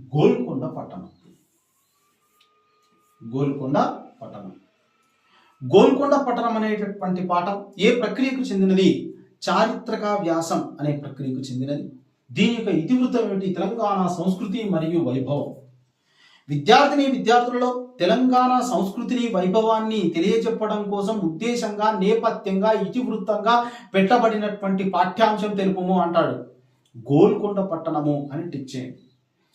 గోల్కొండ పట్టణం. గోల్కొండ పట్టణం. గోల్కొండ పట్టణం అనేటటువంటి పాఠం ఏ ప్రక్రియకు చెందినది? చారిత్రక వ్యాసం అనే ప్రక్రియకు చెందినది. దీని యొక్క ఇతివృత్తం ఏమిటి? తెలంగాణ సంస్కృతి మరియు వైభవం. విద్యార్థిని విద్యార్థులలో తెలంగాణ సంస్కృతిని వైభవాన్ని తెలియజెప్పడం కోసం ఉద్దేశంగా నేపథ్యంగా ఇతివృత్తంగా పెట్టబడినటువంటి పాఠ్యాంశం తెలుపుము అంటాడు. గోల్కొండ పట్టణము అని టిక్ చేయండి.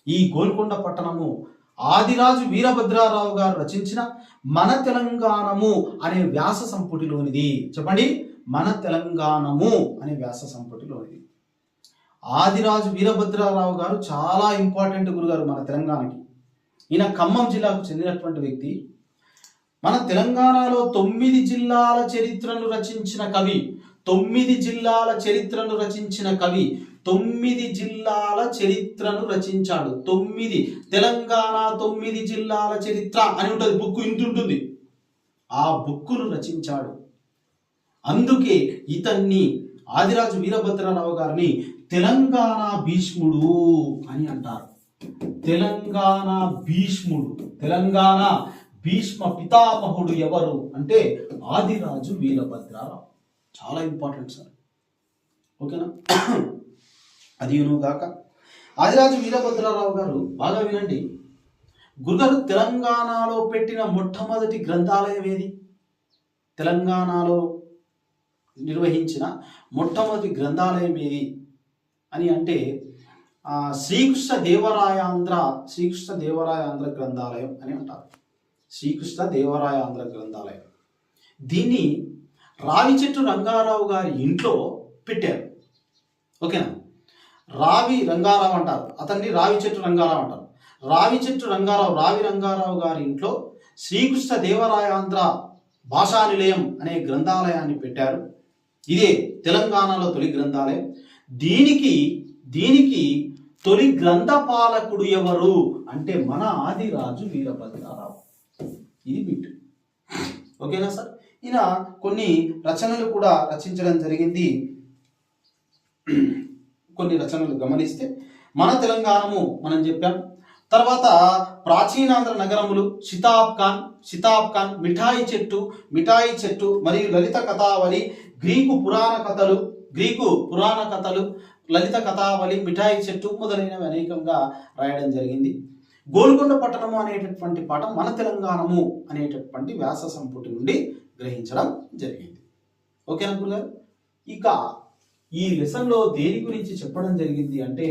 ఈ గోల్కొండ పట్టణము ఆదిరాజు వీరభద్రారావు గారు రచించిన మన తెలంగాణము అనే వ్యాస సంపుటిలోనిది. చెప్పండి. మన తెలంగాణము అనే వ్యాస సంపుటిలోనిది. ఆదిరాజు వీరభద్రారావు గారు చాలా ఇంపార్టెంట్ గురుగారు మన తెలంగాణకి. ఈయన ఖమ్మం జిల్లాకు చెందినటువంటి వ్యక్తి. మన తెలంగాణలో తొమ్మిది జిల్లాల చరిత్రను రచించిన కవి తొమ్మిది జిల్లాల చరిత్రను రచించిన కవి తొమ్మిది జిల్లాల చరిత్రను రచించాడు. తొమ్మిది తెలంగాణ తొమ్మిది జిల్లాల చరిత్ర అని ఉంటుంది బుక్ ఇంత ఉంటుంది. ఆ బుక్కును రచించాడు. అందుకే ఇతన్ని ఆదిరాజు వీరభద్రరావు గారిని తెలంగాణ భీష్ముడు అని అంటారు. తెలంగాణ భీష్ముడు తెలంగాణ భీష్మ పితామహుడు ఎవరు అంటే ఆదిరాజు వీరభద్రరావు. చాలా ఇంపార్టెంట్ సార్. ఓకేనా అది గాక. ఆదిరాజు వీరభద్రరావు గారు బాగా వినండి. గురుగారు తెలంగాణలో పెట్టిన మొట్టమొదటి గ్రంథాలయం ఏది? తెలంగాణలో నిర్వహించిన మొట్టమొదటి గ్రంథాలయం ఏది? అని అంటే శ్రీకృష్ణ దేవరాయాంధ్ర శ్రీకృష్ణ దేవరాయాంధ్ర గ్రంథాలయం అని అంటారు. శ్రీకృష్ణ దేవరాయాంధ్ర గ్రంథాలయం. దీన్ని రావి చెట్టు రంగారావు గారి ఇంట్లో పెట్టారు. ఓకేనా? రావి రంగారావు అంటారు. అతన్ని రావి చెట్టు రంగారావు అంటారు. రావి చెట్టు రంగారావు రావి రంగారావు గారి ఇంట్లో శ్రీకృష్ణ దేవరాయాంధ్ర భాషా నిలయం అనే గ్రంథాలయాన్ని పెట్టారు. ఇదే తెలంగాణలో తొలి గ్రంథాలయం. దీనికి దీనికి తొలి గ్రంథపాలకుడు ఎవరు అంటే మన ఆదిరాజు వీరభద్రారావు. ఇది బిట్. ఓకేనా సార్? ఈయన కొన్ని రచనలు కూడా రచించడం జరిగింది. కొన్ని రచనలు గమనిస్తే మన తెలంగాణము మనం చెప్పాం. తర్వాత ప్రాచీనాంధ్ర నగరములు షితాబ్ ఖాన్ షితాబ్ ఖాన్ మిఠాయి చెట్టు మిఠాయి చెట్టు మరియు లలిత కథావళి గ్రీకు పురాణ కథలు గ్రీకు పురాణ కథలు లలిత కథావళి మిఠాయి చెట్టు మొదలైనవి అనేకంగా రాయడం జరిగింది. గోల్కొండ పట్టణము అనేటటువంటి పాఠం మన తెలంగాణము అనేటటువంటి వ్యాస సంపుటి నుండి గ్రహించడం జరిగింది. ఓకే అంకుల్ గారు? ఇక ఈ లెసన్లో దేని గురించి చెప్పడం జరిగింది అంటే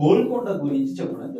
గోల్కొండ గురించి చెప్పడం జరిగింది.